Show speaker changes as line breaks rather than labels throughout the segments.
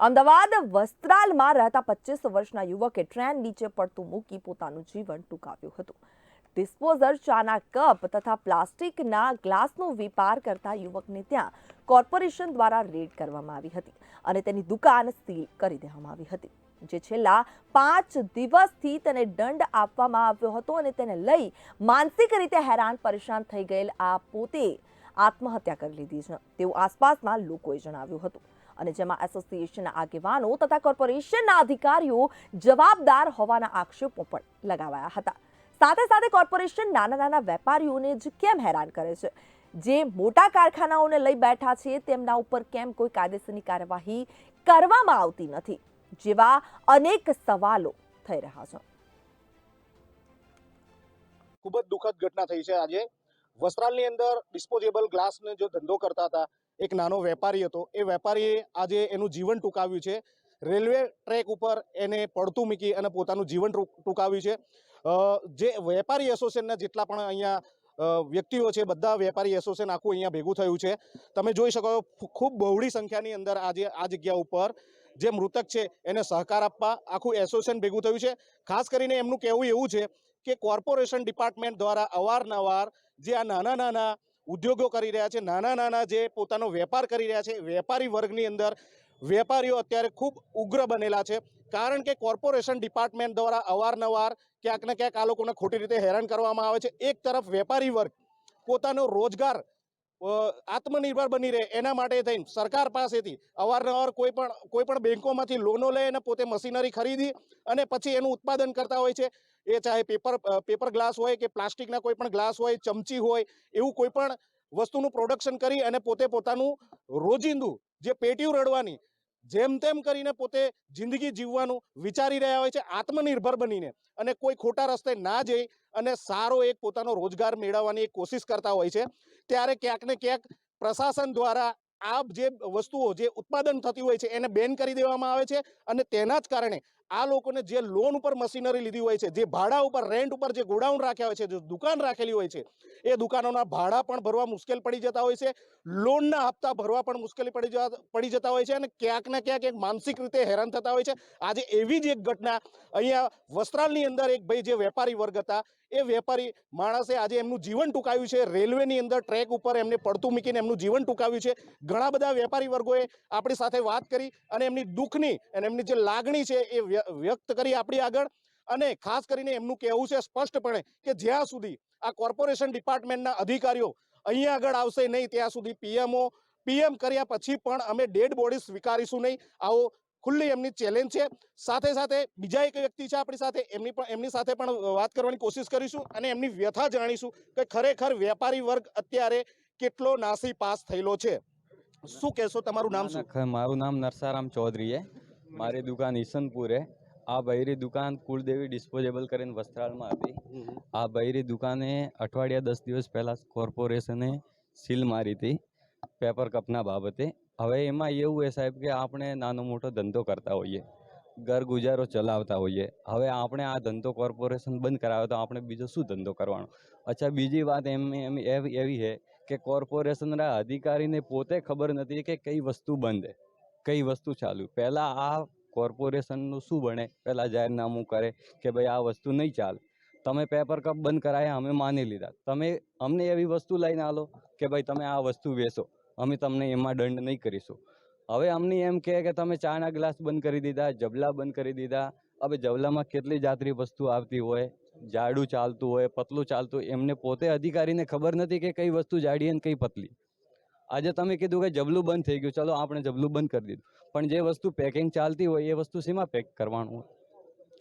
અમદાવાદ વસ્ત્રાલમાં રહેતા પચીસ વર્ષના યુવકે ટ્રેન નીચે પડતું મૂકી પોતાનું જીવન ટૂંકાવ્યું હતું. ડિસ્પોઝર, ચાના કપ તથા પ્લાસ્ટિકના ગ્લાસનો વેપાર કરતા યુવકને ત્યાં કોર્પોરેશન દ્વારા રેડ કરવામાં આવી હતી અને તેની દુકાન સીલ કરી દેવામાં આવી હતી. જે છેલ્લા પાંચ દિવસથી તેને દંડ આપવામાં આવ્યો હતો અને તેને લઈ માનસિક રીતે હેરાન, પરેશાન થઈ ગયેલ આ પોતે આત્મહત્યા કરી લીધી છે. તેવું આસપાસના લોકોએ જણાવ્યું હતું. અને જેમાં એસોસિએશનના આગેવાનો તથા કોર્પોરેશનના અધિકારીઓ જવાબદાર હોવાના આક્ષેપો પણ લગાવાયા હતા. સાથે સાથે કોર્પોરેશન નાના નાના વેપારીઓને જ કેમ હેરાન કરે છે? જે મોટા કારખાનાઓને લઈ બેઠા છે, તેમના ઉપર કેમ કોઈ કાયદેસરની કાર્યવાહી કરવામાં આવતી નથી? જેવા અનેક સવાલો થઈ રહ્યા છે.
ખૂબ જ દુઃખદ ઘટના થઈ છે આજે. વસ્ત્રાલની અંદર ડિસ્પોઝેબલ ગ્લાસનો જો ધંધો કરતા હતા એક નાનો વેપારી હતો. એ વેપારીએ આજે એનું જીવન ટૂંકાવ્યું છે. રેલવે ટ્રેક ઉપર એને પડતું મૂકી અને પોતાનું જીવન ટૂંકાવ્યું છે. જે વેપારી એસોસિએશનના જેટલા પણ અહીંયા વ્યક્તિઓ છે, બધા વેપારી એસોસિએશન આખું અહીંયા ભેગું થયું છે. તમે જોઈ શકો ખૂબ બહોળી સંખ્યાની અંદર આજે આ જગ્યા ઉપર જે મૃતક છે, એને સહકાર આપવા આખું એસોસિએશન ભેગું થયું છે. ખાસ કરીને એમનું કહેવું એવું છે કે કોર્પોરેશન ડિપાર્ટમેન્ટ દ્વારા અવારનવાર જે આ નાના નાના ઉદ્યોગો કરી રહ્યા છે, નાના નાના જે પોતાનો વેપાર કરી રહ્યા છે, વેપારી વર્ગની અંદર વેપારીઓ અત્યારે ખૂબ ઉગ્ર બનેલા છે. કારણ કે કોર્પોરેશન ડિપાર્ટમેન્ટ દ્વારા અવારનવાર ક્યાંક ને ક્યાંક આ લોકોને ખોટી રીતે હેરાન કરવામાં આવે છે. એક તરફ વેપારી વર્ગ પોતાનો રોજગાર આત્મનિર્ભર બની રહે એના માટે થઈને સરકાર પાસેથી અવારનવાર કોઈ પણ કોઈ પણ બેંકોમાંથી લોનો લઈ અને પોતે મશીનરી ખરીદી અને પછી એનું ઉત્પાદન કરતા હોય છે. એ ચાહે પેપર પેપર ગ્લાસ હોય કે પ્લાસ્ટિકના કોઈ પણ ગ્લાસ હોય, ચમચી હોય, એવું કોઈ પણ વસ્તુનું પ્રોડક્શન કરી અને પોતે પોતાનું રોજિંદુ જે પેટીયું રડવાની, જેમ તેમ કરીને પોતે જિંદગી જીવવાનું વિચારી રહ્યા હોય છે, આત્મનિર્ભર બનીને. અને કોઈ ખોટા રસ્તે ના જઈ અને સારો એક પોતાનો રોજગાર મેળવવાની કોશિશ કરતા હોય છે, ત્યારે ક્યાંક ને ક્યાંક પ્રશાસન દ્વારા આ જે વસ્તુઓ, જે ઉત્પાદન થતી હોય છે, એને બેન કરી દેવામાં આવે છે અને તેના જ કારણે આ લોકોને જે લોન ઉપર મશીનરી લીધી હોય છે, જે ભાડા ઉપર રેન્ટ ઉપર જે ગોડાઉન રાખ્યા હોય છે, જે દુકાન રાખેલી હોય છે, એ દુકાનોના ભાડા પણ ભરવા મુશ્કેલ પડી જતા હોય છે લોનના હપ્તા ભરવા પણ મુશ્કેલી પડી પડી જતા હોય છે અને ક્યાંક ને ક્યાંક એક માનસિક રીતે હેરાન થતા હોય છે. આજે એવી જ એક ઘટના, અહીંયા વસ્ત્રાલની અંદર એક ભાઈ જે વેપારી વર્ગ હતા એ વેપારી માણસે આજે એમનું જીવન ટૂંકાવ્યું છે. રેલવેની અંદર ટ્રેક ઉપર એમને પડતું મૂકીને એમનું જીવન ટૂંકાવ્યું છે. ઘણા બધા વેપારી વર્ગોએ આપણી સાથે વાત કરી અને એમની દુઃખની અને એમની જે લાગણી છે એ વ્ય- વ્યક્ત કરી આપણી આગળ. અને ખાસ કરીને એમનું કહેવું છે સ્પષ્ટપણે કે જ્યાં સુધી આ કોર્પોરેશન ડિપાર્ટમેન્ટના અધિકારીઓ અહીંયા આગળ આવશે નહીં, ત્યાં સુધી પીએમઓ, પીએમ કર્યા પછી પણ અમે ડેડ બોડી સ્વીકારીશું નહીં. આવો ખુલ્લી એમની ચેલેન્જ છે. સાથે સાથે બીજા એક વ્યક્તિ છે આપણી સાથે એમની પણ એમની સાથે પણ વાત કરવાની કોશિશ કરીશું અને એમની વ્યથા જાણીશું કે ખરેખર વેપારી વર્ગ અત્યારે કેટલો નાસી પાસ થયેલો છે. શું કહેશો તમારું નામ શું?
મારું નામ નરસારામ ચૌધરી છે. મારી દુકાન ઈસનપુર આ બૈરી દુકાન કુલદેવી ડિસ્પોઝેબલ કરીને વસ્ત્રાલમાં હતી. આ બૈરી દુકાને અઠવાડિયા દસ દિવસ પહેલાં કોર્પોરેશને સીલ મારી હતી. પેપર કપના બાબતે હવે એમાં એવું છે સાહેબ કે આપણે નાનો મોટો ધંધો કરતા હોઈએ, ઘર ગુજારો ચલાવતા હોઈએ, હવે આપણે આ ધંધો કોર્પોરેશન બંધ કરાવે તો આપણે બીજો શું ધંધો કરવાનો? અચ્છા, બીજી વાત એમ એમ, એવી છે કે કોર્પોરેશનના અધિકારીને પોતે ખબર નથી કે કઈ વસ્તુ બંધ કઈ વસ્તુ ચાલુ પહેલાં આ કોર્પોરેશનનું શું બને? પહેલાં જાહેરનામું કરે કે ભાઈ આ વસ્તુ નહીં ચાલે. તમે પેપર કપ બંધ કરાયા, અમે માની લીધા. તમે અમને એવી વસ્તુ લઈને આલો કે ભાઈ તમે આ વસ્તુ વેચો. અમે તમને એમાં દંડ નહીં કરીશું. હવે અમને એમ કહે કે તમે ચાના ગ્લાસ બંધ કરી દીધા, જબલા બંધ કરી દીધા. હવે જબલામાં કેટલી જાતરી વસ્તુ આવતી હોય? જાડું ચાલતું હોય, પતલું ચાલતું એમને પોતે અધિકારીને ખબર નથી કે કઈ વસ્તુ જાડી અને કઈ પતલી. આજે તમે કીધું કે જબલું બંધ થઈ ગયું, ચલો આપણે જબલું બંધ કરી દીધું. પણ જે વસ્તુ પેકિંગ ચાલતી હોય, એ વસ્તુ શેમાં પેક કરવાનું હોય?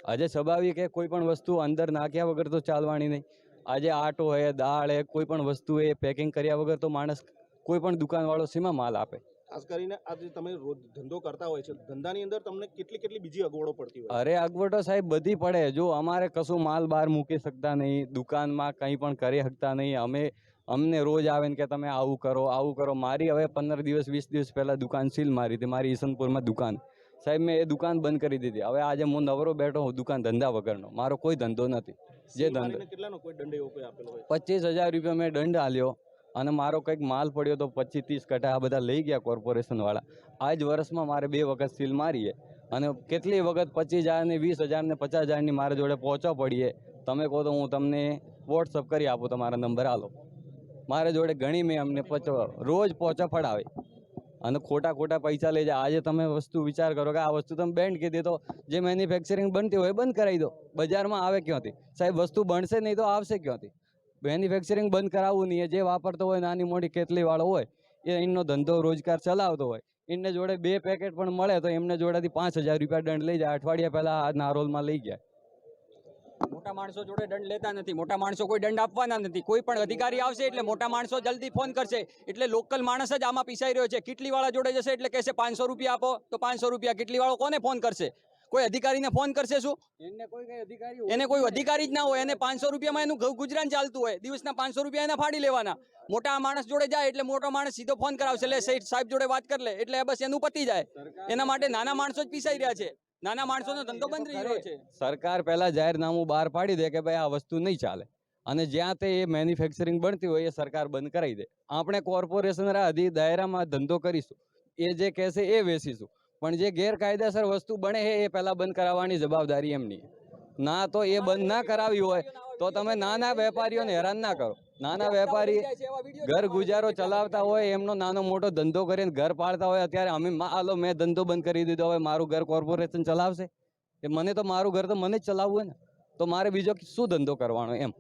આજે સ્વાભાવિક કે કોઈ પણ વસ્તુ અંદર નાખ્યા વગર તો ચાલવાની નહીં. આજે આટો હોય દાળ હે, કોઈ પણ વસ્તુ એ પેકિંગ કર્યા વગર તો માણસ કોઈ પણ દુકાનવાળો શેમાં માલ આપે?
ખાસ કરીને આજે તમે રોજ ધંધો કરતા હોય છે ધંધાની અંદર તમને કેટલી કેટલી બીજી અગવડો પડતી હોય
અરે અગવડો સાહેબ બધી પડે. જો અમારે કશું માલ બહાર મૂકી શકતા નહીં દુકાનમાં કંઈ પણ કરી શકતા નહીં. અમે અમને રોજ આવે ને કે તમે આવું કરો આવું કરો. મારી હવે પંદર દિવસ વીસ દિવસ પહેલાં દુકાન સીલ મારી હતી મારી ઈસનપુરમાં દુકાન. સાહેબ મેં એ દુકાન બંધ કરી દીધી. હવે આજે હું નવરો બેઠો હું દુકાન ધંધા વગરનો. મારો કોઈ ધંધો નથી. જે ધંધો
કેટલાનો કોઈ દંડ એવો કોઈ આપેલો
પચીસ હજાર રૂપિયા મેં દંડ આલ્યો અને મારો કંઈક માલ પડ્યો તો પચીસ ત્રીસ કટા આ બધા લઈ ગયા કોર્પોરેશનવાળા આ જ વર્ષમાં મારે બે વખત સીલ મારીએ. અને કેટલી વખત પચીસ હજાર ને વીસ હજારને પચાસ હજારની મારા જોડે પહોંચવા પડીએ. તમે કહો તો હું તમને વોટ્સઅપ કરી આપું, તમારા નંબર આલો. મારા જોડે ઘણી મેં અમને રોજ પહોંચા પડાવે અને ખોટા ખોટા પૈસા લઈ જાય. આજે તમે વસ્તુ વિચાર કરો કે આ વસ્તુ તમે બેન્ડ કીધી તો જે મેન્યુફેક્ચરિંગ બનતી હોય બંધ કરાવી દો. બજારમાં આવે ક્યાંથી? સાહેબ, વસ્તુ બનશે નહીં તો આવશે ક્યાંથી? મેન્યુફેક્ચરિંગ બંધ કરાવવું નહીં. જે વાપરતો હોય નાની મોટી કેટલીવાળો હોય, એ એમનો ધંધો રોજગાર ચલાવતો હોય. એમને જોડે બે પેકેટ પણ મળે તો એમને જોડેથી પાંચ હજાર રૂપિયા દંડ લઈ જાય. અઠવાડિયા પહેલાં આ નારોલમાં લઈ ગયા
મોટા માણસો જોડે દંડ લેતા નથી. મોટા માણસો કોઈ દંડ આપવાના નથી. કોઈ પણ અધિકારી આવશે એટલે મોટા માણસો જલ્દી ફોન કરશે. એટલે લોકલ માણસ જ આમાં પીસાઈ રહ્યો છે. કેટલી વાળા જોડે જશે એટલે કહેશે, પાંચસો રૂપિયા આપો. તો પાંચસો રૂપિયા કેટલી વાળો કોને ફોન કરશે? કોઈ અધિકારીને ફોન કરશે શું?
એને કોઈ કઈ અધિકારી
એને કોઈ અધિકારી જ ના હોય. એને પાંચસો રૂપિયામાં એનું ગુજરાન ચાલતું હોય. દિવસના પાંચસો રૂપિયા એને ફાડી લેવાના. મોટા માણસ જોડે જાય એટલે મોટો માણસ સીધો ફોન કરાવશે. એટલે સાહેબ જોડે વાત કરી લે. એટલે બસ એનું પતી જાય. એના માટે નાના માણસો જ પીસાઈ રહ્યા છે. નાના માણસોનો ધંધો બંધ રહી રહ્યો છે.
સરકાર પહેલા જાહેરનામું બહાર પાડી દે કે ભાઈ આ વસ્તુ નહીં ચાલે. અને જ્યાં તે એ મેન્યુફેક્ચરિંગ બનતી હોય એ સરકાર બંધ કરાવી દે. આપણે કોર્પોરેશન અધી દાયરામાં ધંધો કરીશું. એ જે કહેશે એ વેચીશું. પણ જે ગેરકાયદેસર વસ્તુ બને છે, એ પહેલાં બંધ કરાવવાની જવાબદારી એમની. ના તો એ બંધ ના કરાવી હોય, તો તમે નાના વેપારીઓને હેરાન ના કરો. નાના વેપારી ઘર ગુજારો ચલાવતા હોય, એમનો નાનો મોટો ધંધો કરીને ઘર પાળતા હોય, અત્યારે અમે હાલો, મેં ધંધો બંધ કરી દીધો, હવે મારું ઘર કોર્પોરેશન ચલાવશે? એ મને તો મારું ઘર તો મને જ ચલાવવું હોય ને. તો મારે બીજો શું ધંધો કરવાનો એમ?